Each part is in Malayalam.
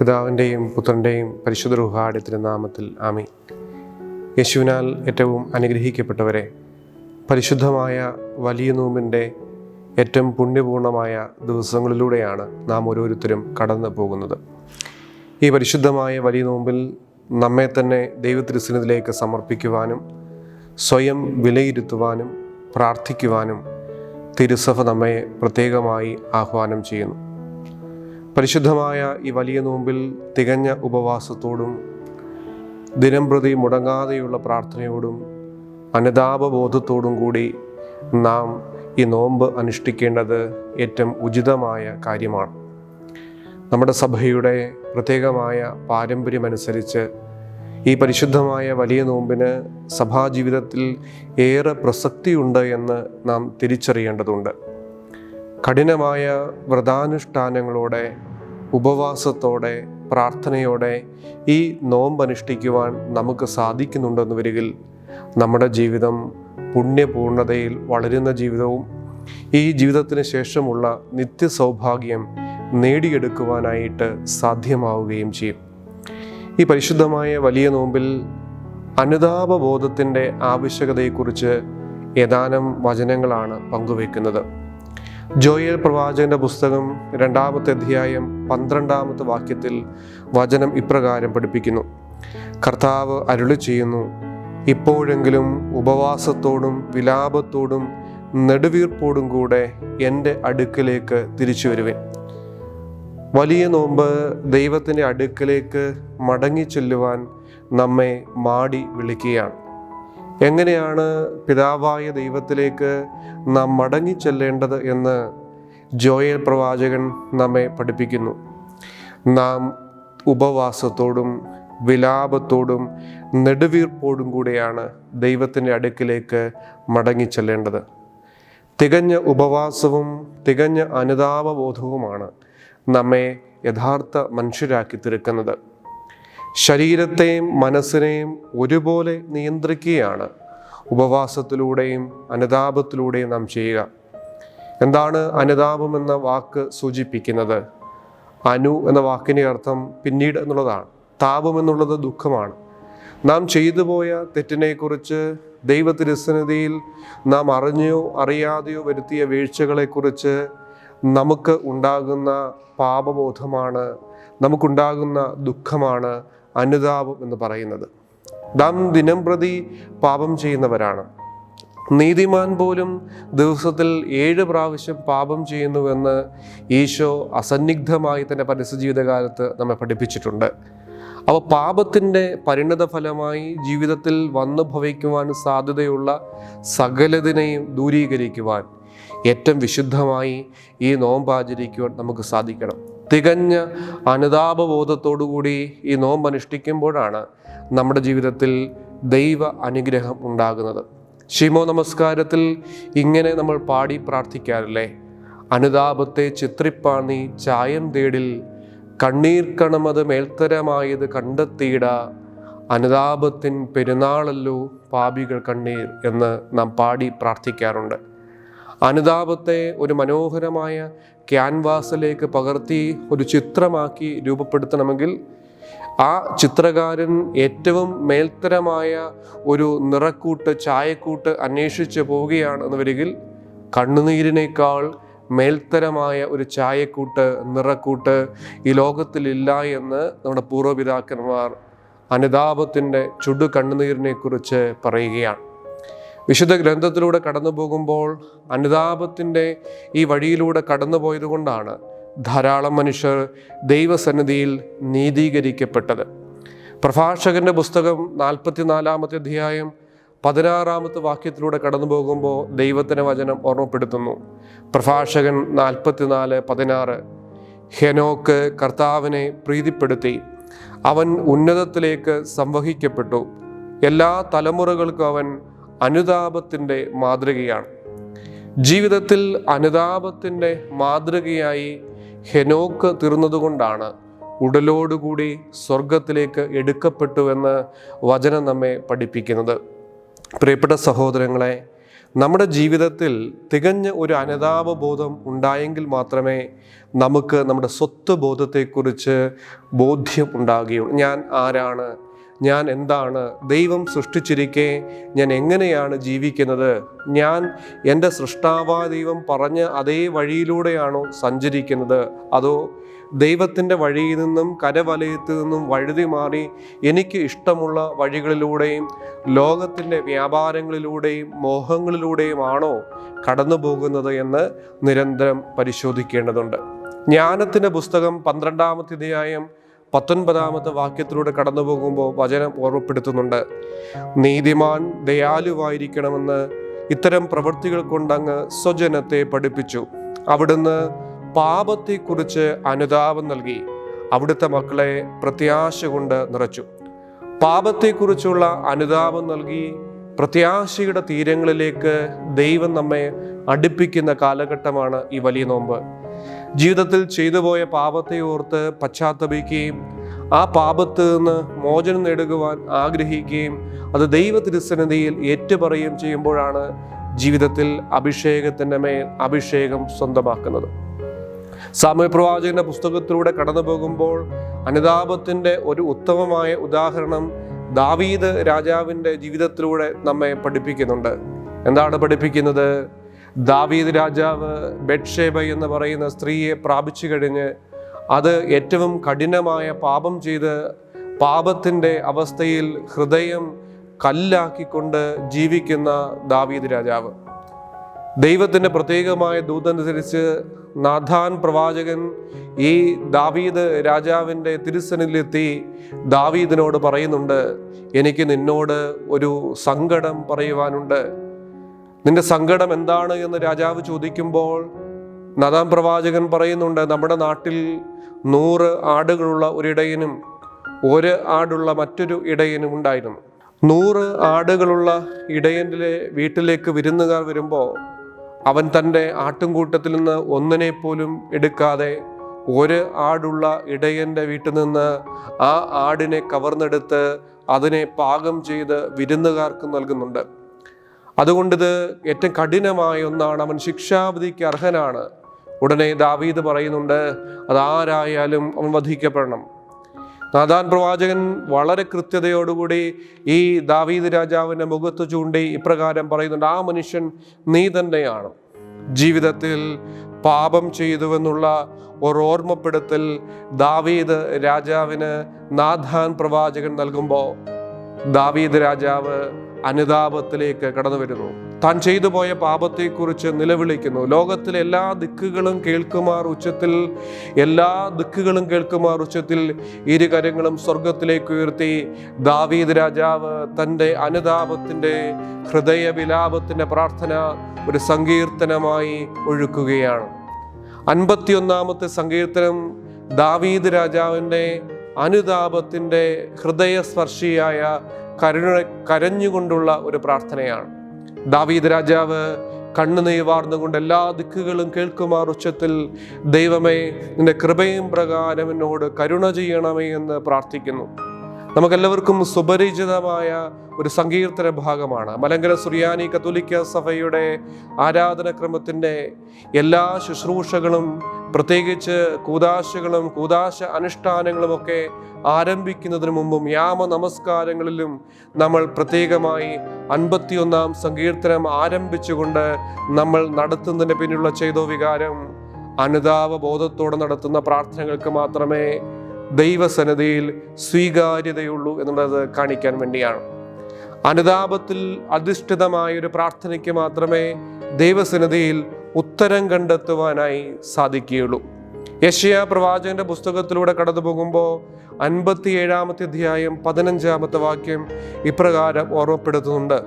പിതാവിന്റെയും പുത്രന്റെയും പരിശുദ്ധ റുഹാടി നാമത്തിൽ ആമി യേശുവിനാൽ ഏറ്റവും അനുഗ്രഹിക്കപ്പെട്ടവരെ പരിശുദ്ധമായ വലിയ നോമ്പിന്റെ ഏറ്റവും പുണ്യപൂർണമായ ദിവസങ്ങളിലൂടെയാണ് നാം ഓരോരുത്തരും കടന്നു പോകുന്നത്. ഈ പരിശുദ്ധമായ വലിയ നോമ്പിൽ നമ്മെ തന്നെ ദൈവത്തിരുസനത്തിലേക്ക് സമർപ്പിക്കുവാനും സ്വയം വിലയിരുത്തുവാനും പ്രാർത്ഥിക്കുവാനും തിരുസഭ നമ്മെ പ്രത്യേകമായി ആഹ്വാനം ചെയ്യുന്നു. പരിശുദ്ധമായ ഈ വലിയ നോമ്പിൽ തികഞ്ഞ ഉപവാസത്തോടും ദിനം പ്രതി മുടങ്ങാതെയുള്ള പ്രാർത്ഥനയോടും അനുതാപബോധത്തോടും കൂടി നാം ഈ നോമ്പ് അനുഷ്ഠിക്കേണ്ടത് ഏറ്റവും ഉചിതമായ കാര്യമാണ്. നമ്മുടെ സഭയുടെ പ്രത്യേകമായ പാരമ്പര്യമനുസരിച്ച് ഈ പരിശുദ്ധമായ വലിയ നോമ്പിന് സഭാജീവിതത്തിൽ ഏറെ പ്രസക്തിയുണ്ട് എന്ന് നാം തിരിച്ചറിയേണ്ടതുണ്ട്. കഠിനമായ വ്രതാനുഷ്ഠാനങ്ങളോടെ ഉപവാസത്തോടെ പ്രാർത്ഥനയോടെ ഈ നോമ്പ് അനുഷ്ഠിക്കുവാൻ നമുക്ക് സാധിക്കുന്നുണ്ടെന്ന് വരികിൽ നമ്മുടെ ജീവിതം പുണ്യപൂർണതയിൽ വളരുന്ന ജീവിതവും ഈ ജീവിതത്തിന് ശേഷമുള്ള നിത്യസൗഭാഗ്യം നേടിയെടുക്കുവാനായിട്ട് സാധ്യമാവുകയും ചെയ്യും. ഈ പരിശുദ്ധമായ വലിയ നോമ്പിൽ അനുതാപബോധത്തിന്റെ ആവശ്യകതയെക്കുറിച്ച് ഏതാനും വചനങ്ങളാണ് പങ്കുവെക്കുന്നത് ജോയൽ പ്രവാചകന്റെ പുസ്തകം രണ്ടാമത്തെ അധ്യായം പന്ത്രണ്ടാമത്തെ വാക്യത്തിൽ വചനം ഇപ്രകാരം പഠിപ്പിക്കുന്നു. കർത്താവ് അരുളി ചെയ്യുന്നു ഇപ്പോഴെങ്കിലും ഉപവാസത്തോടും വിലാപത്തോടും നെടുവീർപ്പോടും കൂടെ എന്റെ അടുക്കലേക്ക് തിരിച്ചു വരുവേ വലിയ നോമ്പ് ദൈവത്തിന്റെ അടുക്കലേക്ക് മടങ്ങി ചെല്ലുവാൻ നമ്മെ മാടി വിളിക്കുകയാണ്. എങ്ങനെയാണ് പിതാവായ ദൈവത്തിലേക്ക് നാം മടങ്ങി ചെല്ലേണ്ടത് എന്ന് ജോയൽ പ്രവാചകൻ നമ്മെ പഠിപ്പിക്കുന്നു. നാം ഉപവാസത്തോടും വിലാപത്തോടും നെടുവീർപ്പോടും കൂടെയാണ് ദൈവത്തിന്റെ അടുക്കിലേക്ക് മടങ്ങി ചെല്ലേണ്ടത് തികഞ്ഞ ഉപവാസവും തികഞ്ഞ അനുതാപബോധവുമാണ് നമ്മെ യഥാർത്ഥ മനുഷ്യരാക്കി തീർക്കുന്നത്. ശരീരത്തെയും മനസ്സിനെയും ഒരുപോലെ നിയന്ത്രിക്കുകയാണ്. ഉപവാസത്തിലൂടെയും അനുതാപത്തിലൂടെയും നാം ചെയ്യുക. എന്താണ് അനുതാപം എന്ന വാക്ക് സൂചിപ്പിക്കുന്നത്? അനു എന്ന വാക്കിന്റെ അർത്ഥം പിന്നീട് എന്നുള്ളതാണ്. താപം എന്നുള്ളത് ദുഃഖമാണ്. നാം ചെയ്തു പോയ തെറ്റിനെക്കുറിച്ച് ദൈവത്തിരുസന്നിധിയിൽ നാം അറിഞ്ഞോ അറിയാതെയോ വരുത്തിയ വീഴ്ചകളെക്കുറിച്ച് നമുക്ക് ഉണ്ടാകുന്ന പാപബോധമാണ് നമുക്കുണ്ടാകുന്ന ദുഃഖമാണ് അനുതാപം എന്ന് പറയുന്നത്. നാം ദിനം പ്രതി പാപം ചെയ്യുന്നവരാണ്. നീതിമാൻ പോലും ദിവസത്തിൽ ഏഴ് പ്രാവശ്യം പാപം ചെയ്യുന്നുവെന്ന് ഈശോ അസന്നിഗ്ധമായി തന്റെ പരസ്യജീവിതകാലത്ത് നമ്മെ പഠിപ്പിച്ചിട്ടുണ്ട്. അപ്പോൾ പാപത്തിന്റെ പരിണിത ഫലമായി ജീവിതത്തിൽ വന്നു ഭവിക്കുവാൻ സാധ്യതയുള്ള സകലതിനെയും ദൂരീകരിക്കുവാൻ ഏറ്റവും വിശുദ്ധമായി ഈ നോമ്പാചരിക്കുവാൻ നമുക്ക് സാധിക്കണം. തികഞ്ഞ അനുതാപബോധത്തോടുകൂടി ഈ നോമ്പ് അനുഷ്ഠിക്കുമ്പോഴാണ് നമ്മുടെ ജീവിതത്തിൽ ദൈവ അനുഗ്രഹം ഉണ്ടാകുന്നത്. ശിമോ നമസ്കാരത്തിൽ ഇങ്ങനെ നമ്മൾ പാടി പ്രാർത്ഥിക്കാറില്ലേ? അനുതാപത്തെ ചിത്രിപ്പാണി ചായം തേടിൽ കണ്ണീർ കണമത് മേൽത്തരമായത് കണ്ടെത്തിയിട അനുതാപത്തിൻ പെരുന്നാളല്ലോ പാപികൾ കണ്ണീർ എന്ന് നാം പാടി പ്രാർത്ഥിക്കാറുണ്ട്. അനുതാപത്തെ ഒരു മനോഹരമായ ക്യാൻവാസിലേക്ക് പകർത്തി ഒരു ചിത്രമാക്കി രൂപപ്പെടുത്തണമെങ്കിൽ ആ ചിത്രകാരൻ ഏറ്റവും മേൽത്തരമായ ഒരു നിറക്കൂട്ട് ചായക്കൂട്ട് അന്വേഷിച്ച് പോവുകയാണ് എന്ന് വരികിൽ കണ്ണുനീരിനേക്കാൾ മേൽത്തരമായ ഒരു ചായക്കൂട്ട് നിറക്കൂട്ട് ഈ ലോകത്തിലില്ല എന്ന് നമ്മുടെ പൂർവപിതാക്കന്മാർ അനുതാപത്തിന്റെ ചുടു കണ്ണുനീരിനെ കുറിച്ച് പറയുകയാണ്. വിശുദ്ധ ഗ്രന്ഥത്തിലൂടെ കടന്നു പോകുമ്പോൾ അനുതാപത്തിന്റെ ഈ വഴിയിലൂടെ കടന്നു പോയതുകൊണ്ടാണ് ധാരാളം മനുഷ്യർ ദൈവസന്നിധിയിൽ നീതീകരിക്കപ്പെട്ടത്. പ്രഭാഷകന്റെ പുസ്തകം നാൽപ്പത്തിനാലാമത്തെ അധ്യായം പതിനാറാമത്തെ വാക്യത്തിലൂടെ കടന്നു പോകുമ്പോൾ ദൈവത്തിന്റെ വചനം ഓർമ്മപ്പെടുത്തുന്നു. പ്രഭാഷകൻ നാൽപ്പത്തിനാല് പതിനാറ് ഹെനോക്ക് കർത്താവിനെ പ്രീതിപ്പെടുത്തി. അവൻ ഉന്നതത്തിലേക്ക് സംവഹിക്കപ്പെട്ടു. എല്ലാ തലമുറകൾക്കും അവൻ അനുതാപത്തിന്റെ മാതൃകയാണ്. ജീവിതത്തിൽ അനുതാപത്തിന്റെ മാതൃകയായി ഹെനോക്ക് തീർന്നതുകൊണ്ടാണ് ഉടലോടുകൂടി സ്വർഗത്തിലേക്ക് എടുക്കപ്പെട്ടുവെന്ന് വചനം നമ്മെ പഠിപ്പിക്കുന്നത്. പ്രിയപ്പെട്ട സഹോദരങ്ങളെ നമ്മുടെ ജീവിതത്തിൽ തികഞ്ഞ ഒരു അനുതാപബോധം ഉണ്ടായെങ്കിൽ മാത്രമേ നമുക്ക് നമ്മുടെ സ്വത്ത് ബോധത്തെക്കുറിച്ച് ബോധ്യം ഉണ്ടാകുകയുള്ളൂ. ഞാൻ ആരാണ്? ഞാൻ എന്താണ്? ദൈവം സൃഷ്ടിച്ചിരിക്കെ ഞാൻ എങ്ങനെയാണ് ജീവിക്കുന്നത്? ഞാൻ എന്റെ സൃഷ്ടാവാ ദൈവം പറഞ്ഞ അതേ വഴിയിലൂടെയാണോ സഞ്ചരിക്കുന്നത്? അതോ ദൈവത്തിന്റെ വഴിയിൽ നിന്നും കരവലയത്തിൽ നിന്നും വഴുതി മാറി എനിക്ക് ഇഷ്ടമുള്ള വഴികളിലൂടെയും ലോകത്തിന്റെ വ്യാപാരങ്ങളിലൂടെയും മോഹങ്ങളിലൂടെയുമാണോ കടന്നു പോകുന്നത് എന്ന് നിരന്തരം പരിശോധിക്കേണ്ടതുണ്ട്. ജ്ഞാനത്തിന്റെ പുസ്തകം പന്ത്രണ്ടാമത്തെ അധ്യായം പത്തൊൻപതാമത്തെ വാക്യത്തിലൂടെ കടന്നു പോകുമ്പോൾ വചനം ഓർമ്മപ്പെടുത്തുന്നുണ്ട്. നീതിമാൻ ദയാലുവായിരിക്കണമെന്ന് ഇത്തരം പ്രവൃത്തികൾ കൊണ്ടങ്ങ് സ്വജനത്തെ പഠിപ്പിച്ചു. അവിടുന്ന് പാപത്തെക്കുറിച്ച് അനുതാപം നൽകി. അവിടുത്തെ മക്കളെ പ്രത്യാശ കൊണ്ട് നിറച്ചു. പാപത്തെക്കുറിച്ചുള്ള അനുതാപം നൽകി പ്രത്യാശയുടെ തീരങ്ങളിലേക്ക് ദൈവം നമ്മെ അടുപ്പിക്കുന്ന കാലഘട്ടമാണ് ഈ വലിയ നോമ്പ്. ജീവിതത്തിൽ ചെയ്തു പോയ പാപത്തെ ഓർത്ത് പശ്ചാത്തപിക്കുകയും ആ പാപത്ത് നിന്ന് മോചനം നേടുവാൻ ആഗ്രഹിക്കുകയും അത് ദൈവ തിരുസന്നിധിയിൽ ഏറ്റുപറയുകയും ചെയ്യുമ്പോഴാണ് ജീവിതത്തിൽ അഭിഷേകത്തിന്റെ മേൽ അഭിഷേകം സ്വന്തമാക്കുന്നത്. സാമൂഹ്യപ്രവാചകന്റെ പുസ്തകത്തിലൂടെ കടന്നു പോകുമ്പോൾ അനുതാപത്തിന്റെ ഒരു ഉത്തമമായ ഉദാഹരണം ദാവീദ് രാജാവിന്റെ ജീവിതത്തിലൂടെ നമ്മെ പഠിപ്പിക്കുന്നുണ്ട്. എന്താണ് പഠിപ്പിക്കുന്നത്? ദാവീദ് രാജാവ് ബെഡ്ഷേബ എന്ന് പറയുന്ന സ്ത്രീയെ പ്രാപിച്ചു കഴിഞ്ഞ് അത് ഏറ്റവും കഠിനമായ പാപം ചെയ്ത് പാപത്തിന്റെ അവസ്ഥയിൽ ഹൃദയം കല്ലാക്കിക്കൊണ്ട് ജീവിക്കുന്ന ദാവീദ് രാജാവ്. ദൈവത്തിന്റെ പ്രത്യേകമായ ദൂതനുസരിച്ച് നാഥാൻ പ്രവാചകൻ ഈ ദാവീദ് രാജാവിന്റെ തിരുസനിലെത്തി ദാവീദിനോട് പറയുന്നുണ്ട് എനിക്ക് നിന്നോട് ഒരു സങ്കടം പറയുവാനുണ്ട്. നിന്റെ സങ്കടം എന്താണ് എന്ന് രാജാവ് ചോദിക്കുമ്പോൾ നദാം പ്രവാചകൻ പറയുന്നുണ്ട് നമ്മുടെ നാട്ടിൽ നൂറ് ആടുകളുള്ള ഒരിടയനും ഒരു ആടുള്ള മറ്റൊരു ഇടയനും ഉണ്ടായിരുന്നു. നൂറ് ആടുകളുള്ള ഇടയന്റെ വീട്ടിലേക്ക് വിരുന്നുകാർ വരുമ്പോൾ അവൻ തന്റെ ആട്ടുംകൂട്ടത്തിൽ നിന്ന് ഒന്നിനെ പോലും എടുക്കാതെ ഒരു ആടുള്ള ഇടയന്റെ വീട്ടിൽ നിന്ന് ആ ആടിനെ കവർന്നെടുത്ത് അതിനെ പാകം ചെയ്ത് വിരുന്നുകാർക്ക് നൽകുന്നുണ്ട്. അതുകൊണ്ടിത് ഏറ്റവും കഠിനമായ ഒന്നാണ്. അവൻ ശിക്ഷാവിധിക്ക് അർഹനാണ്. ഉടനെ ദാവീദ് പറയുന്നുണ്ട് അതാരായാലും അവൻ വധിക്കപ്പെടണം. നാദാൻ പ്രവാചകൻ വളരെ കൃത്യതയോടുകൂടി ഈ ദാവീദ് രാജാവിന്റെ മുഖത്ത് ചൂണ്ടി ഇപ്രകാരം പറയുന്നുണ്ട് ആ മനുഷ്യൻ നീ തന്നെയാണ്. ജീവിതത്തിൽ പാപം ചെയ്തുവെന്നുള്ള ഒരു ഓർമ്മപ്പെടുത്തൽ ദാവീദ് രാജാവിന് നാഥാൻ പ്രവാചകൻ നൽകുമ്പോൾ ദാവീദ് രാജാവ് അനുതാപത്തിലേക്ക് കടന്നു വരുന്നു. താൻ ചെയ്തു പോയ പാപത്തെക്കുറിച്ച് നിലവിളിക്കുന്നു. ലോകത്തിലെ എല്ലാ ദിക്കുകളും കേൾക്കുമാർ ഉച്ചത്തിൽ എല്ലാ ദിക്കുകളും കേൾക്കുമാർ ഉച്ചത്തിൽ ഇരു കരങ്ങളും സ്വർഗത്തിലേക്ക് ഉയർത്തി. ദാവീദ് രാജാവ് തന്റെ അനുതാപത്തിന്റെ ഹൃദയവിലാപത്തിന്റെ പ്രാർത്ഥന ഒരു സങ്കീർത്തനമായി ഒഴുക്കുകയാണ്. അൻപത്തിയൊന്നാമത്തെ സങ്കീർത്തനം ദാവീദ് രാജാവിന്റെ അനുതാപത്തിന്റെ ഹൃദയസ്പർശിയായ കരുണ കരഞ്ഞുകൊണ്ടുള്ള ഒരു പ്രാർത്ഥനയാണ്. ദാവീദ് രാജാവ് കണ്ണുനീർ വാർന്നുകൊണ്ട് എല്ലാ ദിക്കുകളും കേൾക്കുമാർ ഉച്ചത്തിൽ ദൈവമേ നിന്റെ കൃപയും പ്രകാരം എന്നോട് കരുണ ചെയ്യണമേ എന്ന് പ്രാർത്ഥിക്കുന്നു. നമുക്കെല്ലാവർക്കും സുപരിചിതമായ ഒരു സങ്കീർത്തന ഭാഗമാണ്. മലങ്കര സുറിയാനി കത്തോലിക്ക സഭയുടെ ആരാധനക്രമത്തിന്റെ എല്ലാ ശുശ്രൂഷകളും പ്രത്യേകിച്ച് കൂതാശകളും കൂതാശ അനുഷ്ഠാനങ്ങളുമൊക്കെ ആരംഭിക്കുന്നതിന് മുമ്പും യാമ നമസ്കാരങ്ങളിലും നമ്മൾ പ്രത്യേകമായി അൻപത്തിയൊന്നാം സങ്കീർത്തനം ആരംഭിച്ചുകൊണ്ട് നമ്മൾ നടത്തുന്നതിന് പിന്നിലുള്ള ചെയ്തോ വികാരം അനുതാപ ബോധത്തോടെ നടത്തുന്ന പ്രാർത്ഥനകൾക്ക് മാത്രമേ ദൈവസന്നതയിൽ സ്വീകാര്യതയുള്ളൂ എന്നുള്ളത് കാണിക്കാൻ വേണ്ടിയാണ്. അനുതാപത്തിൽ അധിഷ്ഠിതമായ ഒരു പ്രാർത്ഥനയ്ക്ക് മാത്രമേ ദൈവസന്നിധിയിൽ ഉത്തരം കണ്ടെത്തുവാനായി സാധിക്കുകയുള്ളൂ. യശയ പ്രവാചകന്റെ പുസ്തകത്തിലൂടെ കടന്നു പോകുമ്പോൾ അൻപത്തി ഏഴാമത്തെ അധ്യായം പതിനഞ്ചാമത്തെ വാക്യം ഇപ്രകാരം ഓർമ്മപ്പെടുത്തുന്നുണ്ട്.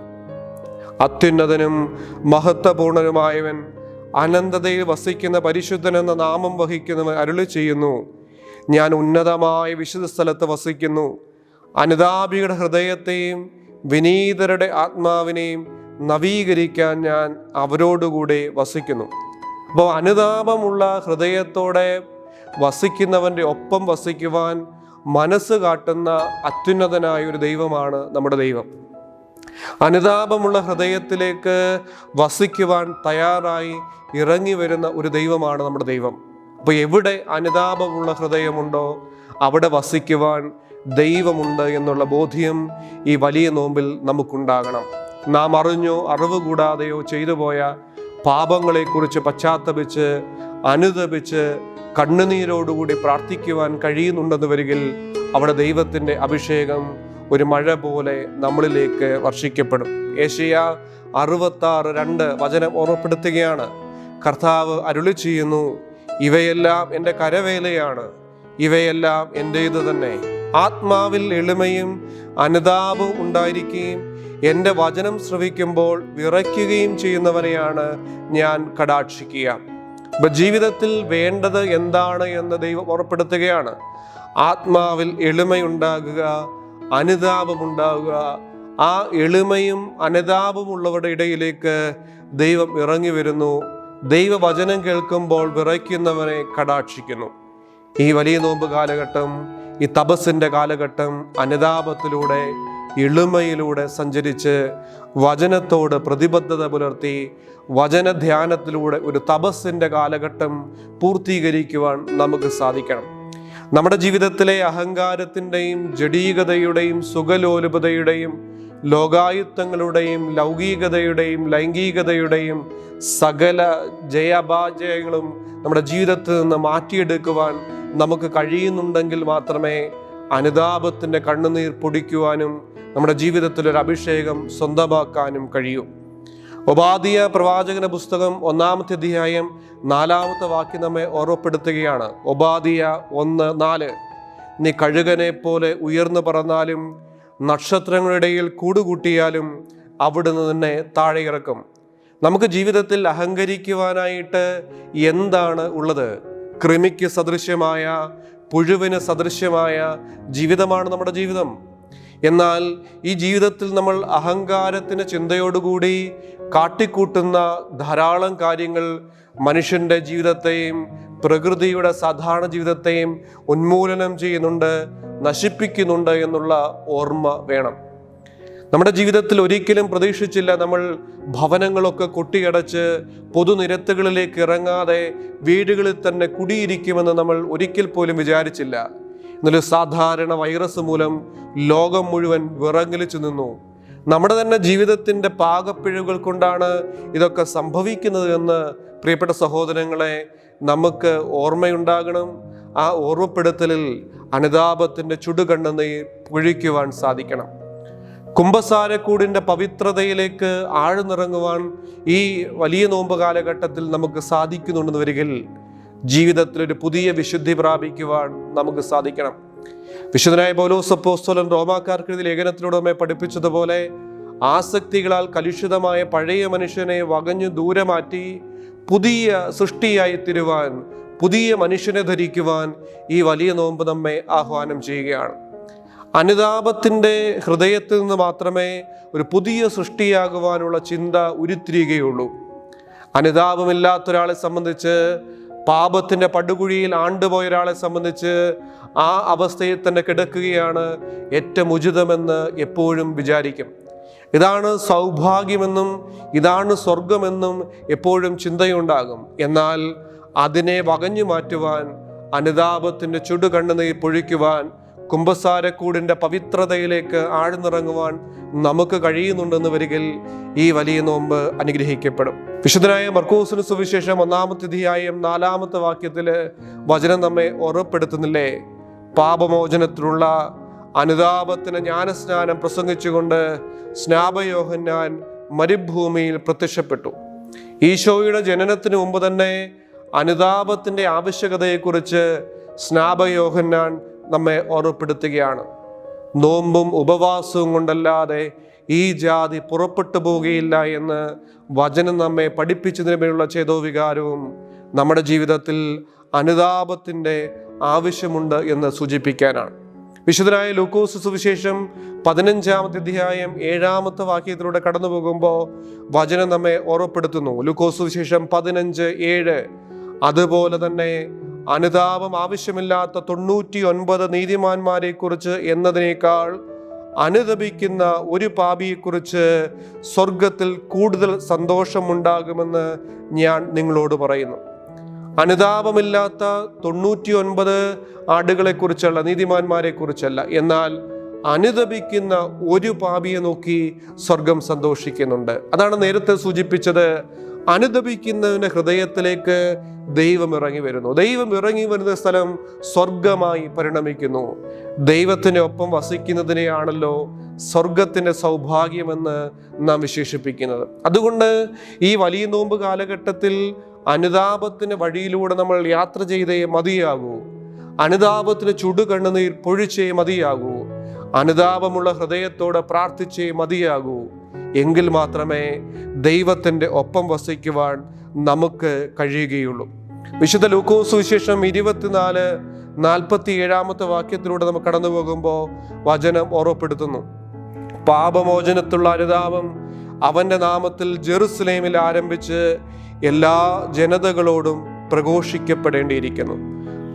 അത്യുന്നതനും മഹത്വപൂർണനുമായവൻ അനന്തതയിൽ വസിക്കുന്ന പരിശുദ്ധൻ എന്ന നാമം വഹിക്കുന്നവൻ അരുളി ചെയ്യുന്നു ഞാൻ ഉന്നതമായ വിശുദ്ധ സ്ഥലത്ത് വസിക്കുന്നു. അനിതാപിയുടെ ഹൃദയത്തെയും വിനീതരുടെ ആത്മാവിനെയും നവീകരിക്കാൻ ഞാൻ അവരോടുകൂടി വസിക്കുന്നു. അപ്പോൾ അനുതാപമുള്ള ഹൃദയത്തോടെ വസിക്കുന്നവന്റെ ഒപ്പം വസിക്കുവാൻ മനസ്സ് കാട്ടുന്ന അത്യുന്നതനായ ഒരു ദൈവമാണ് നമ്മുടെ ദൈവം. അനുതാപമുള്ള ഹൃദയത്തിലേക്ക് വസിക്കുവാൻ തയ്യാറായി ഇറങ്ങി വരുന്ന ഒരു ദൈവമാണ് നമ്മുടെ ദൈവം. അപ്പോൾ എവിടെ അനുതാപമുള്ള ഹൃദയമുണ്ടോ അവിടെ വസിക്കുവാൻ ദൈവമുണ്ട് എന്നുള്ള ബോധ്യം ഈ വലിയ നോമ്പിൽ നമുക്കുണ്ടാകണം. നാം അറിഞ്ഞോ അറിവ് കൂടാതെയോ ചെയ്തു പോയ പാപങ്ങളെക്കുറിച്ച് പശ്ചാത്തപിച്ച് അനുതപിച്ച് കണ്ണുനീരോടുകൂടി പ്രാർത്ഥിക്കുവാൻ കഴിയുന്നുണ്ടെന്ന് വരികിൽ അവിടെ ദൈവത്തിന്റെ അഭിഷേകം ഒരു മഴ പോലെ നമ്മളിലേക്ക് വർഷിക്കപ്പെടും. ഏഷ്യ അറുപത്താറ് രണ്ട് വചനം ഓർമ്മപ്പെടുത്തുകയാണ്. കർത്താവ് അരുളി ചെയ്യുന്നു ഇവയെല്ലാം എന്റെ കരവേലയാണ് ഇവയെല്ലാം എന്റെ എന്റേത് തന്നെ ആത്മാവിൽ എളിമയും അനുതാപവും ഉണ്ടായിരിക്കുകയും എന്റെ വചനം ശ്രവിക്കുമ്പോൾ വിറയ്ക്കുകയും ചെയ്യുന്നവനെയാണ് ഞാൻ കടാക്ഷിക്കുക. ഇപ്പൊ ജീവിതത്തിൽ വേണ്ടത് എന്താണ് എന്ന് ദൈവം ഉറപ്പെടുത്തുകയാണ്. ആത്മാവിൽ എളിമയുണ്ടാകുക അനുതാപമുണ്ടാകുക. ആ എളിമയും അനുതാപമുള്ളവരുടെ ഇടയിലേക്ക് ദൈവം ഇറങ്ങി വരുന്നു. ദൈവവചനം കേൾക്കുമ്പോൾ വിറയ്ക്കുന്നവനെ കടാക്ഷിക്കുന്നു. ഈ വലിയ നോമ്പ് കാലഘട്ടം ഈ തപസ്സിന്റെ കാലഘട്ടം അനുതാപത്തിലൂടെ എളിമയിലൂടെ സഞ്ചരിച്ച് വചനത്തോട് പ്രതിബദ്ധത പുലർത്തി വചനധ്യാനത്തിലൂടെ ഒരു തപസ്സിന്റെ കാലഘട്ടം പൂർത്തീകരിക്കുവാൻ നമുക്ക് സാധിക്കണം. നമ്മുടെ ജീവിതത്തിലെ അഹങ്കാരത്തിന്റെയും ജഡീകതയുടെയും സുഖലോലുപതയുടെയും ലോകായുത്തങ്ങളുടെയും ലൗകികതയുടെയും ലൈംഗികതയുടെയും സകല ജയാപജയങ്ങളും നമ്മുടെ ജീവിതത്തിൽ നിന്ന് മാറ്റിയെടുക്കുവാൻ നമുക്ക് കഴിയുന്നുണ്ടെങ്കിൽ മാത്രമേ അനുതാപത്തിന്റെ കണ്ണുനീർ പൊടിക്കുവാനും നമ്മുടെ ജീവിതത്തിൽ ഒരു അഭിഷേകം സ്വന്തമാക്കാനും കഴിയും. ഉപാധിയ പ്രവാചകന പുസ്തകം ഒന്നാമത്തെ അധ്യായം നാലാമത്തെ വാക്യം നമ്മെ ഓർമ്മപ്പെടുത്തുകയാണ്. ഉപാധിയ ഒന്ന് നാല്. നീ കഴുകനെ പോലെ ഉയർന്നു പറന്നാലും നക്ഷത്രങ്ങളിടയിൽ കൂടുകൂട്ടിയാലും അവിടുന്ന് തന്നെ താഴെ ഇറക്കും നമുക്ക് ജീവിതത്തിൽ അഹങ്കരിക്കുവാനായിട്ട് എന്താണ് ഉള്ളത്? കൃമിക്ക് സദൃശ്യമായ പുഴുവിന് സദൃശ്യമായ ജീവിതമാണ് നമ്മുടെ ജീവിതം. എന്നാൽ ഈ ജീവിതത്തിൽ നമ്മൾ അഹങ്കാരത്തിന് ചിന്തയോടുകൂടി കാട്ടിക്കൂട്ടുന്ന ധാരാളം കാര്യങ്ങൾ മനുഷ്യന്റെ ജീവിതത്തെയും പ്രകൃതിയുടെ സാധാരണ ജീവിതത്തെയും ഉന്മൂലനം ചെയ്യുന്നുണ്ട് നശിപ്പിക്കുന്നുണ്ട് എന്നുള്ള ഓർമ്മ വേണം. നമ്മുടെ ജീവിതത്തിൽ ഒരിക്കലും പ്രതീക്ഷിച്ചില്ല നമ്മൾ ഭവനങ്ങളൊക്കെ കൊട്ടിയടച്ച് പൊതുനിരത്തുകളിലേക്ക് ഇറങ്ങാതെ വീടുകളിൽ തന്നെ കുടിയിരിക്കുമെന്ന് നമ്മൾ ഒരിക്കൽ പോലും വിചാരിച്ചില്ല. എന്നൊരു സാധാരണ വൈറസ് മൂലം ലോകം മുഴുവൻ വിറങ്ങലിച്ചു നിന്നു നമ്മുടെ തന്നെ ജീവിതത്തിന്റെ പാകപ്പിഴുകൾ കൊണ്ടാണ് ഇതൊക്കെ സംഭവിക്കുന്നത് എന്ന് പ്രിയപ്പെട്ട സഹോദരങ്ങളെ നമുക്ക് ഓർമ്മയുണ്ടാകണം. ആ ഓർമ്മപ്പെടുത്തലിൽ അനുതാപത്തിന്റെ ചുടുകണ്ണെന്നീർ പൊഴിക്കുവാൻ സാധിക്കണം. കുംഭസാരക്കൂടിന്റെ പവിത്രതയിലേക്ക് ആഴ്ന്നിറങ്ങുവാൻ ഈ വലിയ നോമ്പ് കാലഘട്ടത്തിൽ നമുക്ക് സാധിക്കുന്നുണ്ടെന്ന് വരികിൽ ജീവിതത്തിലൊരു പുതിയ വിശുദ്ധി പ്രാപിക്കുവാൻ നമുക്ക് സാധിക്കണം. വിശുദ്ധനായ പൗലോസ് അപ്പോസ്തോലൻ റോമാക്കാർക്ക് എഴുതിയ ലേഖനത്തിലൂടെ നമ്മെ പഠിപ്പിച്ചതുപോലെ ആസക്തികളാൽ കലുഷിതമായ പഴയ മനുഷ്യനെ വകഞ്ഞു ദൂരെ മാറ്റി പുതിയ സൃഷ്ടിയായി തിരുവാൻ പുതിയ മനുഷ്യനെ ധരിക്കുവാൻ ഈ വലിയ നോമ്പ് നമ്മെ ആഹ്വാനം ചെയ്യുകയാണ്. അനുതാപത്തിന്റെ ഹൃദയത്തിൽ നിന്ന് മാത്രമേ ഒരു പുതിയ സൃഷ്ടിയാകുവാനുള്ള ചിന്ത ഉരുത്തിരിയുകയുള്ളൂ. അനുതാപമില്ലാത്ത ഒരാളെ സംബന്ധിച്ച് പാപത്തിന്റെ പടുകുഴിയിൽ ആണ്ടുപോയ ഒരാളെ സംബന്ധിച്ച് ആ അവസ്ഥയിൽ തന്നെ കിടക്കുകയാണ് ഏറ്റവും ഉചിതമെന്ന് എപ്പോഴും വിചാരിക്കും. ഇതാണ് സൗഭാഗ്യമെന്നും ഇതാണ് സ്വർഗമെന്നും എപ്പോഴും ചിന്തയുണ്ടാകും. എന്നാൽ അതിനെ വകഞ്ഞു മാറ്റുവാൻ അനുതാപത്തിന്റെ ചുടുകണ്ണുനീർ പൊഴിക്കുവാൻ കുംഭസാരക്കൂടിന്റെ പവിത്രതയിലേക്ക് ആഴ്ന്നിറങ്ങുവാൻ നമുക്ക് കഴിയുന്നുണ്ടെന്ന് വരികിൽ ഈ വലിയ നോമ്പ് അനുഗ്രഹിക്കപ്പെടും. വിശുദ്ധനായ മർക്കൂസിന് സുവിശേഷം ഒന്നാമത്തെ അധ്യായം നാലാമത്തെ വാക്യത്തിൽ വചനം നമ്മെ ഓർമ്മപ്പെടുത്തുന്നില്ലേ പാപമോചനത്തിനുള്ള അനുതാപത്തിന് ജ്ഞാനസ്നാനം പ്രസംഗിച്ചുകൊണ്ട് സ്നാപയോഹന്നാൻ മരുഭൂമിയിൽ പ്രത്യക്ഷപ്പെട്ടു. ഈശോയുടെ ജനനത്തിന് മുമ്പ് തന്നെ അനുതാപത്തിന്റെ ആവശ്യകതയെക്കുറിച്ച് സ്നാപയോഹന്നാൻ നമ്മെ ഓർമ്മപ്പെടുത്തുകയാണ്. നോമ്പും ഉപവാസവും കൊണ്ടല്ലാതെ ഈ ജാതി പുറപ്പെട്ടു പോവുകയില്ല എന്ന് വചനം നമ്മെ പഠിപ്പിച്ചതിന് മേലുള്ള ചേതോവികാരവും നമ്മുടെ ജീവിതത്തിൽ അനുതാപത്തിന്റെ ആവശ്യമുണ്ട് എന്ന് സൂചിപ്പിക്കാനാണ്. വിശുദ്ധനായ ലൂക്കോസ് സുവിശേഷം പതിനഞ്ചാമത്തെ അധ്യായം ഏഴാമത്തെ വാക്യത്തിലൂടെ കടന്നു പോകുമ്പോൾ വചനം നമ്മെ ഓർമ്മപ്പെടുത്തുന്നു. ലൂക്കോസ് സുവിശേഷം പതിനഞ്ച് ഏഴ്. അതുപോലെ തന്നെ അനുതാപം ആവശ്യമില്ലാത്ത തൊണ്ണൂറ്റി ഒൻപത് നീതിമാന്മാരെ കുറിച്ച് എന്നതിനേക്കാൾ അനുദപിക്കുന്ന ഒരു പാപിയെക്കുറിച്ച് സ്വർഗത്തിൽ കൂടുതൽ സന്തോഷമുണ്ടാകുമെന്ന് ഞാൻ നിങ്ങളോട് പറയുന്നു. അനുതാപമില്ലാത്ത തൊണ്ണൂറ്റി ഒൻപത് ആടുകളെക്കുറിച്ചല്ല നീതിമാന്മാരെ കുറിച്ചല്ല എന്നാൽ അനുദപിക്കുന്ന ഒരു പാപിയെ നോക്കി സ്വർഗം സന്തോഷിക്കുന്നുണ്ട്. അതാണ് നേരത്തെ സൂചിപ്പിച്ചത് അനുദപിക്കുന്നവന്റെ ഹൃദയത്തിലേക്ക് ദൈവം ഇറങ്ങി വരുന്നു. ദൈവം ഇറങ്ങി വരുന്ന സ്ഥലം സ്വർഗമായി പരിണമിക്കുന്നു. ദൈവത്തിന്റെ ഒപ്പം വസിക്കുന്നതിനെയാണല്ലോ സ്വർഗത്തിന്റെ സൗഭാഗ്യമെന്ന് നാം വിശേഷിപ്പിക്കുന്നത്. അതുകൊണ്ട് ഈ വലിയ നോമ്പ് കാലഘട്ടത്തിൽ അനുതാപത്തിന് വഴിയിലൂടെ നമ്മൾ യാത്ര ചെയ്തേ മതിയാകൂ. അനുതാപത്തിന് ചുടു കണ്ണുനീർ പൊഴിച്ചേ മതിയാകൂ. അനുതാപമുള്ള ഹൃദയത്തോടെ പ്രാർത്ഥിച്ചേ മതിയാകൂ. എങ്കിൽ മാത്രമേ ദൈവത്തിന്റെ ഒപ്പം വസിക്കുവാൻ നമുക്ക് കഴിയുകയുള്ളൂ. വിശുദ്ധ ലൂക്കോസ് സുവിശേഷം ഇരുപത്തിനാല് നാൽപ്പത്തി ഏഴാമത്തെ വാക്യത്തിലൂടെ നമുക്ക് കടന്നു പോകുമ്പോൾ വചനം ഓർമ്മപ്പെടുത്തുന്നു. പാപമോചനത്തുള്ള അനുതാപം അവന്റെ നാമത്തിൽ ജെറുസലേമിൽ ആരംഭിച്ച് എല്ലാ ജനതകളോടും പ്രഘോഷിക്കപ്പെടേണ്ടിയിരിക്കുന്നു.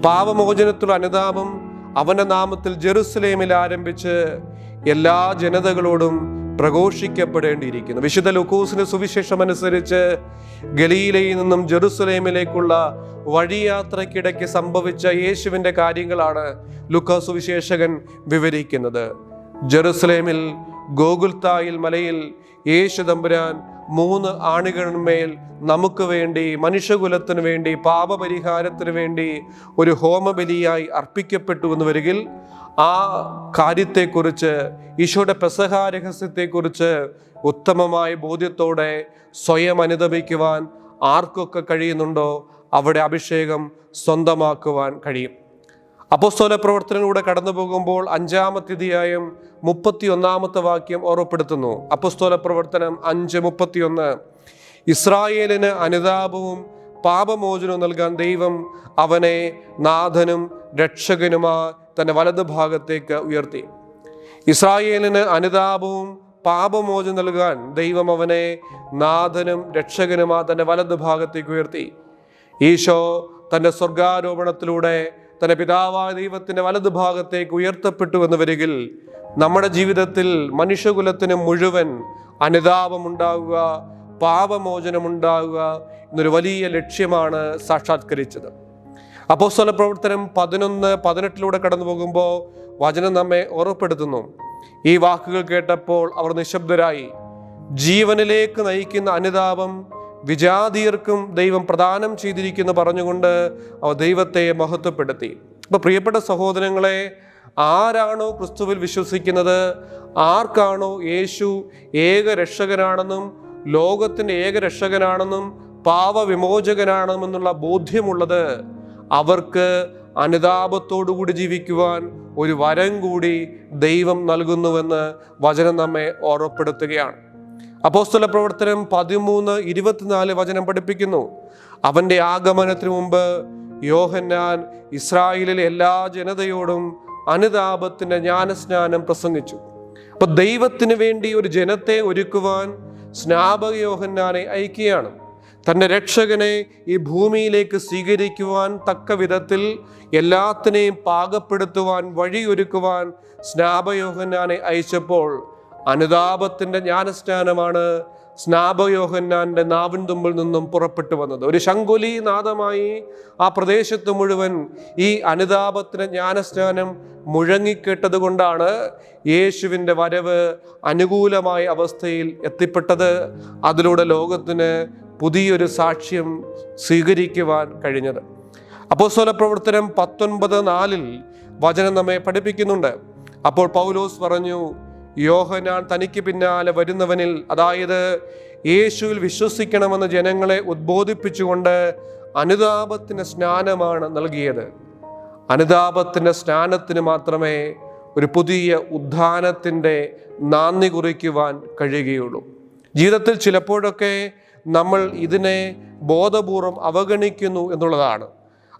പാപമോചനത്തുള്ള അനുതാപം അവന്റെ നാമത്തിൽ ജെറുസലേമിൽ ആരംഭിച്ച് എല്ലാ ജനതകളോടും പ്രഘോഷിക്കപ്പെടേണ്ടിയിരിക്കുന്നു. വിശുദ്ധ ലുക്കൂസിന് സുവിശേഷം അനുസരിച്ച് ഗലീലയിൽ നിന്നും ജെറുസലേമിലേക്കുള്ള വഴിയാത്രയ്ക്കിടയ്ക്ക് സംഭവിച്ച യേശുവിന്റെ കാര്യങ്ങളാണ് ലുക്ക സുവിശേഷകൻ വിവരിക്കുന്നത്. ജെറുസലേമിൽ ഗോകുൽത്തായിൽ മലയിൽ യേശു തമ്പുരാൻ മൂന്ന് ആണികളിന്മേൽ നമുക്ക് വേണ്ടി മനുഷ്യകുലത്തിന് വേണ്ടി പാപപരിഹാരത്തിന് വേണ്ടി ഒരു ഹോമബലിയായി അർപ്പിക്കപ്പെട്ടു എന്ന് വരികിൽ ആ കാര്യത്തെക്കുറിച്ച് ഈശോയുടെ പെസഹ രഹസ്യത്തെക്കുറിച്ച് ഉത്തമമായ ബോധ്യത്തോടെ സ്വയം അനുദപിക്കുവാൻ ആർക്കൊക്കെ കഴിയുന്നുണ്ടോ അവിടെ അഭിഷേകം സ്വന്തമാക്കുവാൻ കഴിയും. അപ്പോസ്തോല പ്രവർത്തനങ്ങളിലൂടെ കടന്നു പോകുമ്പോൾ അഞ്ചാമത്തെ അധ്യായം മുപ്പത്തി ഒന്നാമത്തെ വാക്യം ഓർമ്മപ്പെടുത്തുന്നു. അപ്പോസ്തോല പ്രവർത്തനം അഞ്ച് മുപ്പത്തിയൊന്ന്. ഇസ്രായേലിന് അനുതാപവും പാപമോചനവും നൽകാൻ ദൈവം അവനെ നാഥനും രക്ഷകനുമാ തന്റെ വലതു ഭാഗത്തേക്ക് ഉയർത്തി. ഇസ്രായേലിന് അനുതാപവും പാപമോചനം നൽകാൻ ദൈവം അവനെ നാഥനും രക്ഷകനുമാ തന്റെ വലതു ഭാഗത്തേക്ക് ഉയർത്തി. ഈശോ തന്റെ സ്വർഗാരോപണത്തിലൂടെ തന്റെ പിതാവായ ദൈവത്തിന്റെ വലതു ഭാഗത്തേക്ക് ഉയർത്തപ്പെട്ടു എന്ന് വരികിൽ നമ്മുടെ ജീവിതത്തിൽ മനുഷ്യകുലത്തിന് മുഴുവൻ അനുതാപമുണ്ടാകുക പാപമോചനമുണ്ടാകുക എന്നൊരു വലിയ ലക്ഷ്യമാണ് സാക്ഷാത്കരിച്ചത്. അപ്പോസ്തല പ്രവർത്തനം പതിനൊന്ന് പതിനെട്ടിലൂടെ കടന്നു പോകുമ്പോൾ വചനം നമ്മെ ഓർമ്മപ്പെടുത്തുന്നു ഈ വാക്കുകൾ കേട്ടപ്പോൾ അവർ നിശബ്ദരായി. ജീവനിലേക്ക് നയിക്കുന്ന അനുതാപം വിജാതീയർക്കും ദൈവം പ്രദാനം ചെയ്തിരിക്കുന്നു പറഞ്ഞുകൊണ്ട് അവ ദൈവത്തെ മഹത്വപ്പെടുത്തി. അപ്പോൾ പ്രിയപ്പെട്ട സഹോദരങ്ങളെ ആരാണോ ക്രിസ്തുവിൽ വിശ്വസിക്കുന്നത്? ആർക്കാണോ യേശു ഏക രക്ഷകനാണെന്നും ലോകത്തിന്റെ ഏക രക്ഷകനാണെന്നും പാവവിമോചകനാണെന്നുള്ള ബോധ്യമുള്ളത്? അവർക്ക് അനുതാപത്തോടുകൂടി ജീവിക്കുവാൻ ഒരു വരം കൂടി ദൈവം നൽകുന്നുവെന്ന് വചനം നമ്മെ ഓർമ്മപ്പെടുത്തുകയാണ്. അപ്പോസ്തല പ്രവർത്തനം പതിമൂന്ന് ഇരുപത്തിനാല് വചനം പഠിപ്പിക്കുന്നു. അവന്റെ ആഗമനത്തിന് മുമ്പ് യോഹന്നാൻ ഇസ്രായേലിലെ എല്ലാ ജനതയോടും അനുതാപത്തിന്റെ ജ്ഞാനസ്നാനം പ്രസംഗിച്ചു. അപ്പോൾ ദൈവത്തിന് വേണ്ടി ഒരു ജനത്തെ ഒരുക്കുവാൻ സ്നാപക യോഹന്നാനെ അയക്കുകയാണ്. തന്റെ രക്ഷകനെ ഈ ഭൂമിയിലേക്ക് സ്വീകരിക്കുവാൻ തക്ക വിധത്തിൽ എല്ലാത്തിനെയും പാകപ്പെടുത്തുവാൻ വഴിയൊരുക്കുവാൻ സ്നാപയോഹന്നാനെ അയച്ചപ്പോൾ അനുതാപത്തിന്റെ ജ്ഞാനസ്നാനമാണ് സ്നാപയോഹന്നാന്റെ നാവിൻ തുമ്പിൽ നിന്നും പുറപ്പെട്ടു വന്നത്. ഒരു ശങ്കുലി നാദമായി ആ പ്രദേശത്ത് മുഴുവൻ ഈ അനുതാപത്തിന് ജ്ഞാനസ്നാനം മുഴങ്ങിക്കേട്ടത് കൊണ്ടാണ് യേശുവിന്റെ വരവ് അനുകൂലമായ അവസ്ഥയിൽ എത്തിപ്പെട്ടത്. അതിലൂടെ ലോകത്തിന് പുതിയൊരു സാക്ഷ്യം സ്വീകരിക്കുവാൻ കഴിഞ്ഞത്. അപ്പോസ്തല പ്രവർത്തനം പത്തൊൻപത് നാലിൽ വചനം നമ്മെ പഠിപ്പിക്കുന്നുണ്ട്. അപ്പോൾ പൗലോസ് പറഞ്ഞു യോഹനാൻ തനിക്ക് പിന്നാലെ വരുന്നവനിൽ അതായത് യേശുവിൽ വിശ്വസിക്കണമെന്ന് ജനങ്ങളെ ഉദ്ബോധിപ്പിച്ചുകൊണ്ട് അനുതാപത്തിന് സ്നാനമാണ് നൽകിയത്. അനുതാപത്തിന്റെ സ്നാനത്തിന് മാത്രമേ ഒരു പുതിയ ഉദ്ധാനത്തിന്റെ നാന്ദി കുറിക്കുവാൻ കഴിയുകയുള്ളൂ. ജീവിതത്തിൽ ചിലപ്പോഴൊക്കെ നമ്മൾ ഇതിനെ ബോധപൂർവം അവഗണിക്കുന്നു എന്നുള്ളതാണ്.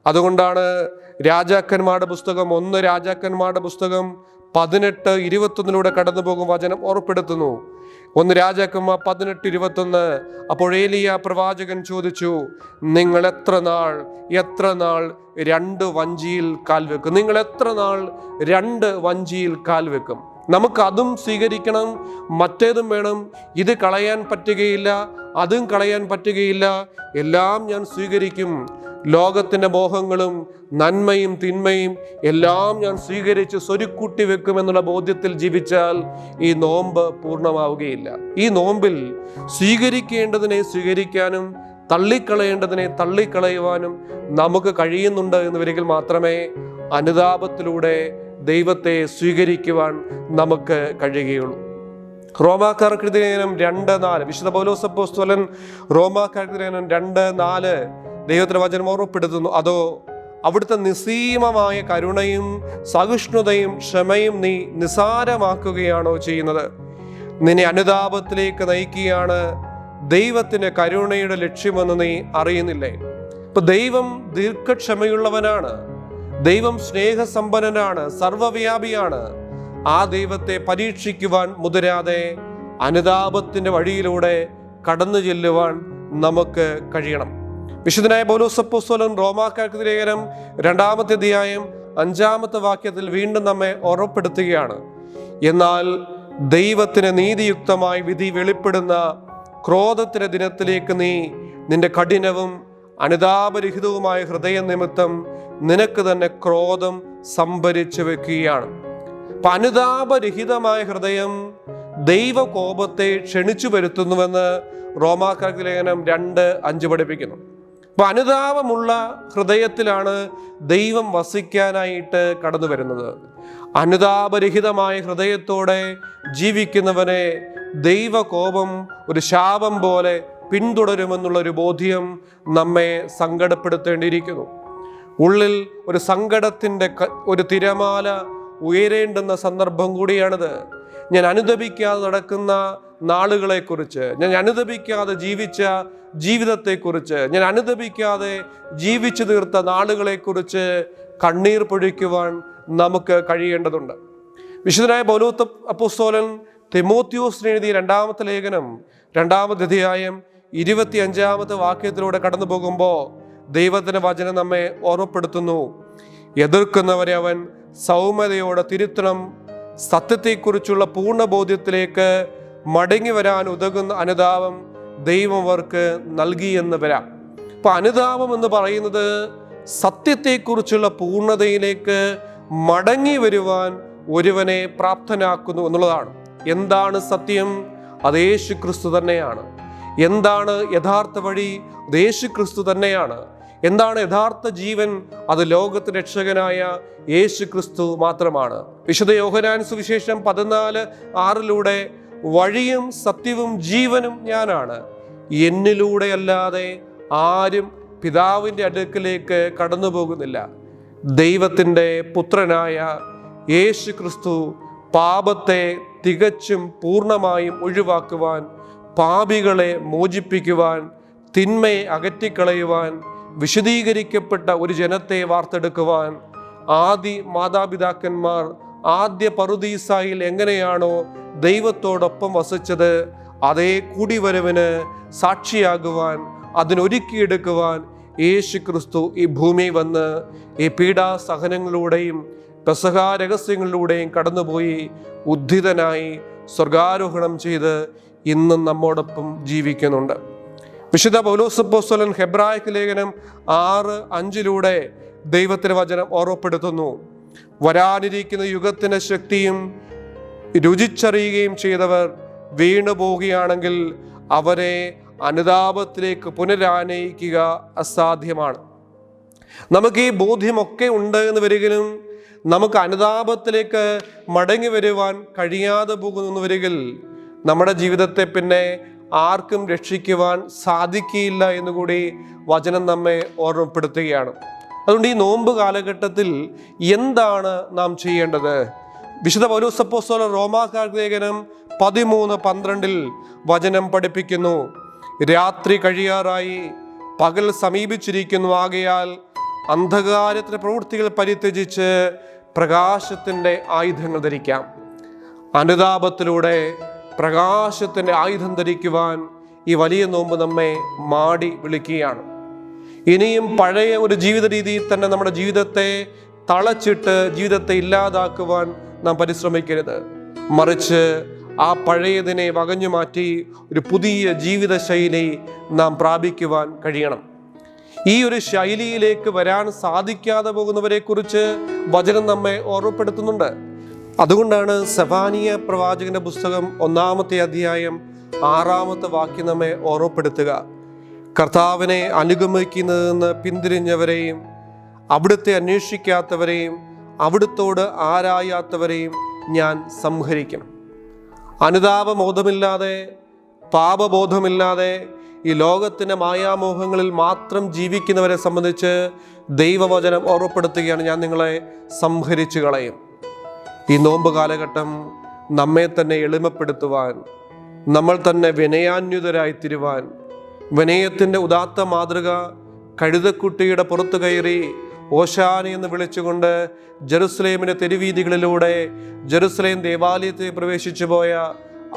അതുകൊണ്ടാണ് രാജാക്കന്മാരുടെ പുസ്തകം ഒന്ന് രാജാക്കന്മാരുടെ പുസ്തകം പതിനെട്ട് ഇരുപത്തൊന്നിലൂടെ കടന്നു പോകും വചനം ഓർപ്പെടുത്തുന്നു ഒന്ന് രാജാക്കന്മാർ പതിനെട്ട് ഇരുപത്തൊന്ന്. അപ്പോൾ ഏലിയ പ്രവാചകൻ ചോദിച്ചു നിങ്ങൾ എത്ര നാൾ എത്ര നാൾ രണ്ട് വഞ്ചിയിൽ കാൽ വെക്കും? നിങ്ങൾ എത്ര നാൾ രണ്ട് വഞ്ചിയിൽ കാൽ വെക്കും? നമുക്ക് അതും സ്വീകരിക്കണം. മറ്റേതും വേണം. ഇത് കളയാൻ പറ്റുകയില്ല. അതും കളയാൻ പറ്റുകയില്ല. എല്ലാം ഞാൻ സ്വീകരിക്കും. ലോകത്തിന്റെ മോഹങ്ങളും നന്മയും തിന്മയും എല്ലാം ഞാൻ സ്വീകരിച്ച് സ്വരുക്കൂട്ടി വെക്കുമെന്നുള്ള ബോധ്യത്തിൽ ജീവിച്ചാൽ ഈ നോമ്പ് പൂർണമാവുകയില്ല. ഈ നോമ്പിൽ സ്വീകരിക്കേണ്ടതിനെ സ്വീകരിക്കാനും തള്ളിക്കളയേണ്ടതിനെ തള്ളിക്കളയുവാനും നമുക്ക് കഴിയുന്നുണ്ട് എന്ന് വരികിൽ മാത്രമേ അനുതാപത്തിലൂടെ ദൈവത്തെ സ്വീകരിക്കുവാൻ നമുക്ക് കഴിയുകയുള്ളൂ. റോമാക്കാർക്ക് ലേഖനം രണ്ട് നാല്. വിശുദ്ധ പൗലോസപ്പോസ്തോലൻ റോമാക്കാർക്ക് ലേഖനം രണ്ട് നാല് ദൈവത്തിന്റെ വചനം ഓർമ്മപ്പെടുത്തുന്നു. അതോ അവിടുത്തെ നിസ്സീമമായ കരുണയും സഹിഷ്ണുതയും ക്ഷമയും നീ നിസാരമാക്കുകയാണോ ചെയ്യുന്നത്? നിന്നെ അനുതാപത്തിലേക്ക് നയിക്കുകയാണ് ദൈവത്തിന്റെ കരുണയുടെ ലക്ഷ്യമെന്ന് നീ അറിയുന്നില്ലേ? ഇപ്പൊ ദൈവം ദീർഘക്ഷമയുള്ളവനാണ്. ദൈവം സ്നേഹസമ്പന്നനാണ് സർവവ്യാപിയാണ്. ആ ദൈവത്തെ പരീക്ഷിക്കുവാൻ മുതിരാതെ അനുതാപത്തിന്റെ വഴിയിലൂടെ കടന്നു ചെല്ലുവാൻ നമുക്ക് കഴിയണം. വിശുദ്ധനായ പൗലോസപ്പോസ്തലൻ റോമാക്കാർക്ക് രണ്ടാമത്തെ അധ്യായം അഞ്ചാമത്തെ വാക്യത്തിൽ വീണ്ടും നമ്മെ ഓർമ്മപ്പെടുത്തുകയാണ്. എന്നാൽ ദൈവത്തിന് നീതിയുക്തമായി വിധി വെളിപ്പെടുന്ന ക്രോധത്തിന്റെ ദിനത്തിലേക്ക് നീ നിന്റെ കഠിനവും അനുതാപരഹിതവുമായ ഹൃദയ നിമിത്തം നിനക്ക് തന്നെ ക്രോധം സംഭരിച്ചു വെക്കുകയാണ്. അനുതാപരഹിതമായ ഹൃദയം ദൈവകോപത്തെ ക്ഷണിച്ചു വരുത്തുന്നുവെന്ന് റോമാക്കാർക്ക് ലേഖനം രണ്ട് അഞ്ച് പഠിപ്പിക്കുന്നു. അപ്പൊ അനുതാപമുള്ള ഹൃദയത്തിലാണ് ദൈവം വസിക്കാനായിട്ട് കടന്നു വരുന്നത്. അനുതാപരഹിതമായ ഹൃദയത്തോടെ ജീവിക്കുന്നവനെ ദൈവകോപം ഒരു ശാപം പോലെ പിന്തുടരുമെന്നുള്ള ഒരു ബോധ്യം നമ്മെ സങ്കടപ്പെടുത്തേണ്ടിയിരിക്കുന്നു. ഉള്ളിൽ ഒരു സങ്കടത്തിന്റെ ഒരു തിരമാല ഉയരേണ്ടുന്ന സന്ദർഭം കൂടിയാണിത്. ഞാൻ അനുദപിക്കാതെ നടക്കുന്ന നാളുകളെക്കുറിച്ച് ഞാൻ അനുദപിക്കാതെ ജീവിച്ച ജീവിതത്തെക്കുറിച്ച് ഞാൻ അനുദപിക്കാതെ ജീവിച്ചു തീർത്ത നാളുകളെക്കുറിച്ച് കണ്ണീർ പൊഴിക്കുവാൻ നമുക്ക് കഴിയേണ്ടതുണ്ട്. വിശുദ്ധനായ പൗലോത്ത അപ്പുസ്തോലൻ തിമോത്യോസിന് എഴുതിയ രണ്ടാമത്തെ ലേഖനം രണ്ടാമത്തെ അധ്യായം ഇരുപത്തി അഞ്ചാമത്തെ വാക്യത്തിലൂടെ കടന്നു പോകുമ്പോൾ ദൈവത്തിന്റെ വചനം നമ്മെ ഓർമ്മപ്പെടുത്തുന്നു. എതിർക്കുന്നവരെ അവൻ സൗമ്യതയോടെ തിരുത്തണം. സത്യത്തെക്കുറിച്ചുള്ള പൂർണ ബോധ്യത്തിലേക്ക് മടങ്ങി വരാൻ ഉതകുന്ന അനുതാപം ദൈവം അവർക്ക് നൽകിയെന്ന് വരാം. അപ്പൊ അനുതാപം എന്ന് പറയുന്നത് സത്യത്തെക്കുറിച്ചുള്ള പൂർണതയിലേക്ക് മടങ്ങി വരുവാൻ ഒരുവനെ പ്രാപ്തനാക്കുന്നു എന്നുള്ളതാണ്. എന്താണ് സത്യം? അത് യേശു ക്രിസ്തു തന്നെയാണ്. എന്താണ് യഥാർത്ഥ വഴി? യേശു ക്രിസ്തു തന്നെയാണ്. എന്താണ് യഥാർത്ഥ ജീവൻ? അത് ലോകത്തിന് രക്ഷകനായ യേശു ക്രിസ്തു മാത്രമാണ്. വിശുദ്ധ യോഹനാൻ സുവിശേഷം പതിനാല് ആറിലൂടെ വഴിയും സത്യവും ജീവനും ഞാനാണ്. എന്നിലൂടെ അല്ലാതെ ആരും പിതാവിന്റെ അടുക്കിലേക്ക് കടന്നു പോകുന്നില്ല ദൈവത്തിന്റെ പുത്രനായ യേശു ക്രിസ്തു പാപത്തെ തികച്ചും പൂർണമായും ഒഴിവാക്കുവാൻ പാപികളെ മോചിപ്പിക്കുവാൻ തിന്മയെ അകറ്റിക്കളയുവാൻ വിശദീകരിക്കപ്പെട്ട ഒരു ജനത്തെ വാർത്തെടുക്കുവാൻ ആദി മാതാപിതാക്കന്മാർ ആദ്യ പറുദീസായിൽ എങ്ങനെയാണോ ദൈവത്തോടൊപ്പം വസിച്ചത് അതേ കൂടിവരവിന് സാക്ഷിയാകുവാൻ അതിനൊരുക്കിയെടുക്കുവാൻ യേശു ക്രിസ്തു ഈ ഭൂമി വന്ന് ഈ പീഡാസഹനങ്ങളിലൂടെയും പെസഹ രഹസ്യങ്ങളിലൂടെയും കടന്നുപോയി ഉദ്ധിതനായി സ്വർഗാരോഹണം ചെയ്ത് ഇന്നും നമ്മോടൊപ്പം ജീവിക്കുന്നുണ്ട്. വിശുദ്ധ പൗലോസപ്പോസ്തലൻ ഹെബ്രായക്ക് ലേഖനം ആറ് അഞ്ചിലൂടെ ദൈവത്തിന് വചനം ഓർമ്മപ്പെടുത്തുന്നു. വരാനിരിക്കുന്ന യുഗത്തിന്റെ ശക്തിയും രുചിച്ചറിയുകയും ചെയ്തവർ വീണു പോവുകയാണെങ്കിൽ അവരെ അനുതാപത്തിലേക്ക് പുനരാനയിക്കുക അസാധ്യമാണ്. നമുക്ക് ഈ ബോധ്യമൊക്കെ ഉണ്ട് എന്ന് വരികിലും നമുക്ക് അനുതാപത്തിലേക്ക് മടങ്ങി വരുവാൻ കഴിയാതെ പോകുന്നു വരികിൽ നമ്മുടെ ജീവിതത്തെ പിന്നെ ആർക്കും രക്ഷിക്കുവാൻ സാധിക്കുകയില്ല എന്നുകൂടി വചനം നമ്മെ ഓർമ്മപ്പെടുത്തുകയാണ്. അതുകൊണ്ട് ഈ നോമ്പ് കാലഘട്ടത്തിൽ എന്താണ് നാം ചെയ്യേണ്ടത്? വിശുദ്ധ പൗലോസപ്പോസോല റോമാകാർലേഖനം ലേഖനം പതിമൂന്ന് പന്ത്രണ്ടിൽ വചനം പഠിപ്പിക്കുന്നു. രാത്രി കഴിയാറായി പകൽ സമീപിച്ചിരിക്കുന്നു. ആകയാൽ അന്ധകാരത്തിന്റെ പ്രവൃത്തികൾ പരിത്യജിച്ച് പ്രകാശത്തിന്റെ ആയുധങ്ങൾ ധരിക്കാം. അനുതാപത്തിലൂടെ പ്രകാശത്തിന്റെ ആയുധം ധരിക്കുവാൻ ഈ വലിയ നോമ്പ് നമ്മെ മാടി വിളിക്കുകയാണ്. ഇനിയും പഴയ ഒരു ജീവിത രീതിയിൽ തന്നെ നമ്മുടെ ജീവിതത്തെ തളച്ചിട്ട് ജീവിതത്തെ ഇല്ലാതാക്കുവാൻ നാം പരിശ്രമിക്കരുത്. മറിച്ച് ആ പഴയതിനെ വകഞ്ഞു മാറ്റി ഒരു പുതിയ ജീവിത ശൈലി നാം പ്രാപിക്കുവാൻ കഴിയണം. ഈ ഒരു ശൈലിയിലേക്ക് വരാൻ സാധിക്കാതെ പോകുന്നവരെ കുറിച്ച് വചനം നമ്മെ ഓർമ്മപ്പെടുത്തുന്നുണ്ട്. അതുകൊണ്ടാണ് സെഫാനിയ പ്രവാചകന്റെ പുസ്തകം ഒന്നാമത്തെ അധ്യായം ആറാമത്തെ വാക്യം നമ്മെ ഓർമ്മപ്പെടുത്തുക. കർത്താവിനെ അനുഗമിക്കുന്നതെന്ന് പിന്തിരിഞ്ഞവരെയും അവിടുത്തെ അന്വേഷിക്കാത്തവരെയും അവിടുത്തോട് ആരായാത്തവരെയും ഞാൻ സംഹരിക്കും. അനുതാപബോധമില്ലാതെ പാപബോധമില്ലാതെ ഈ ലോകത്തിന്റെ മായാമോഹങ്ങളിൽ മാത്രം ജീവിക്കുന്നവരെ സംബന്ധിച്ച് ദൈവവചനം ഓർമ്മപ്പെടുത്തുകയാണ് ഞാൻ നിങ്ങളെ സംഹരിച്ചു കളയും ഈ നോമ്പ് കാലഘട്ടം നമ്മെ തന്നെ എളിമപ്പെടുത്തുവാൻ നമ്മൾ തന്നെ വിനയാന്യുതരായി തിരുവാൻ വിനയത്തിന്റെ ഉദാത്ത മാതൃക കഴുതക്കുട്ടിയുടെ പുറത്തു കയറി ഓശാനി എന്ന് വിളിച്ചുകൊണ്ട് ജെറുസലേമിന്റെ തെരുവീതികളിലൂടെ ജെറുസലേം ദേവാലയത്തിൽ പ്രവേശിച്ചു പോയ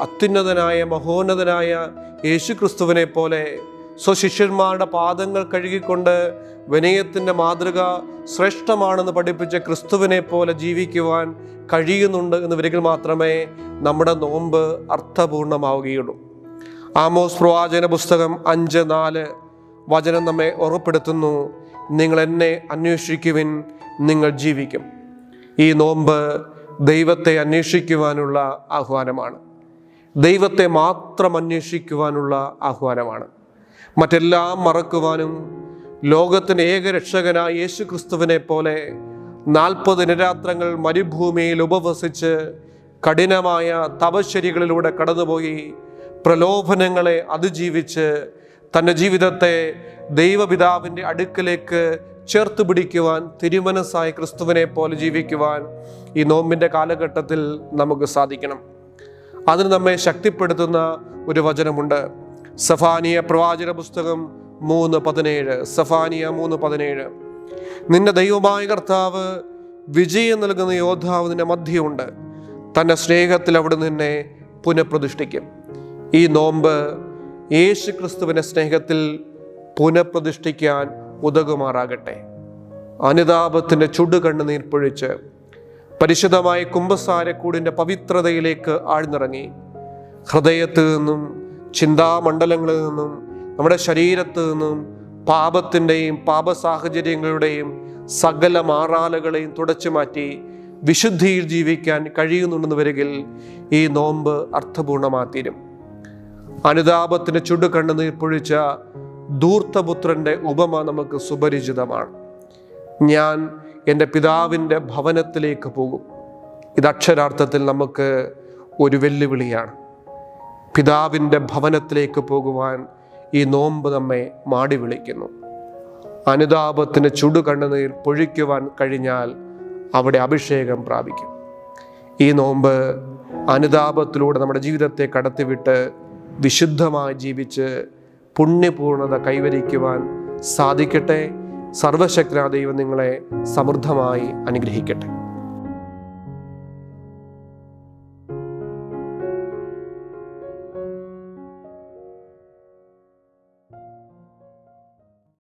അത്യുന്നതനായ മഹോന്നതനായ യേശുക്രിസ്തുവിനെ പോലെ സ്വശിഷ്യന്മാരുടെ പാദങ്ങൾ കഴുകിക്കൊണ്ട് വിനയത്തിന്റെ മാതൃക ശ്രേഷ്ഠമാണെന്ന് പഠിപ്പിച്ച ക്രിസ്തുവിനെ പോലെ ജീവിക്കുവാൻ കഴിയുന്നുണ്ട് എന്ന് വരികിൽ മാത്രമേ നമ്മുടെ നോമ്പ് അർത്ഥപൂർണമാവുകയുള്ളൂ. ആമോസ് പ്രവാചന പുസ്തകം അഞ്ച് നാല് വചനം നമ്മെ ഉറപ്പെടുത്തുന്നു. നിങ്ങൾ എന്നെ അന്വേഷിക്കുവിൻ നിങ്ങൾ ജീവിക്കും. ഈ നോമ്പ് ദൈവത്തെ അന്വേഷിക്കുവാനുള്ള ആഹ്വാനമാണ്. ദൈവത്തെ മാത്രം അന്വേഷിക്കുവാനുള്ള ആഹ്വാനമാണ്. മറ്റെല്ലാം മറക്കുവാനും ലോകത്തിന് ഏകരക്ഷകനായ യേശു ക്രിസ്തുവിനെ പോലെ നാൽപ്പത് നിരാത്രങ്ങൾ മരുഭൂമിയിൽ ഉപവസിച്ച് കഠിനമായ തപശ്ശരികളിലൂടെ കടന്നുപോയി പ്രലോഭനങ്ങളെ അതിജീവിച്ച് തന്റെ ജീവിതത്തെ ദൈവപിതാവിന്റെ അടുക്കലേക്ക് ചേർത്ത് പിടിക്കുവാൻ തിരുമനസ്സായ ക്രിസ്തുവിനെ പോലെ ജീവിക്കുവാൻ ഈ നോമ്പിന്റെ കാലഘട്ടത്തിൽ നമുക്ക് സാധിക്കണം. അതിന് നമ്മെ ശക്തിപ്പെടുത്തുന്ന ഒരു വചനമുണ്ട്. സഫാനിയ പ്രവാചന പുസ്തകം മൂന്ന് പതിനേഴ്. സഫാനിയ മൂന്ന് പതിനേഴ്. നിന്റെ ദൈവമായ കർത്താവ് വിജയം നൽകുന്ന യോദ്ധാവ് നിന്റെ മധ്യമുണ്ട് തന്റെ സ്നേഹത്തിൽ അവിടെ നിന്നെ പുനഃപ്രതിഷ്ഠിക്കും. ഈ നോമ്പ് യേശു ക്രിസ്തുവിന്റെ സ്നേഹത്തിൽ പുനഃപ്രതിഷ്ഠിക്കാൻ ഉതകുമാറാകട്ടെ. അനുതാപത്തിന്റെ ചുടുകണ്ണുനീർ പൊഴിച്ച് പരിശുദ്ധമായ കുംഭസാരക്കൂടിന്റെ പവിത്രതയിലേക്ക് ആഴ്ന്നിറങ്ങി. ഹൃദയത്തിൽ നിന്നും ചിന്താമണ്ഡലങ്ങളിൽ നിന്നും നമ്മുടെ ശരീരത്ത് നിന്നും പാപത്തിന്റെയും പാപ സാഹചര്യങ്ങളുടെയും സകല മാറാലകളെയും തുടച്ചു മാറ്റി വിശുദ്ധിയിൽ ജീവിക്കാൻ കഴിയുന്നുണ്ടെന്ന് വരികിൽ ഈ നോമ്പ് അർത്ഥപൂർണമാത്തീരും അനുതാപത്തിന് ചുടുകണ്ണുനീർ പൊഴിച്ച ധൂർത്തപുത്രന്റെ ഉപമ നമുക്ക് സുപരിചിതമാണ്. ഞാൻ എന്റെ പിതാവിന്റെ ഭവനത്തിലേക്ക് പോകും. ഇത് അക്ഷരാർത്ഥത്തിൽ നമുക്ക് ഒരു വെല്ലുവിളിയാണ്. പിതാവിന്റെ ഭവനത്തിലേക്ക് പോകുവാൻ ഈ നോമ്പ് നമ്മെ മാടി വിളിക്കുന്നു. അനുതാപത്തിന് ചുടു കണ്ണുനീർ പൊഴിക്കുവാൻ കഴിഞ്ഞാൽ അവിടെ അഭിഷേകം പ്രാപിക്കും. ഈ നോമ്പ് അനുതാപത്തിലൂടെ നമ്മുടെ ജീവിതത്തെ കടത്തിവിട്ട് വിശുദ്ധമായി ജീവിച്ച് പുണ്യപൂർണത കൈവരിക്കുവാൻ സാധിക്കട്ടെ. സർവശക്തനായ ദൈവം നിങ്ങളെ സമൃദ്ധമായി അനുഗ്രഹിക്കട്ടെ.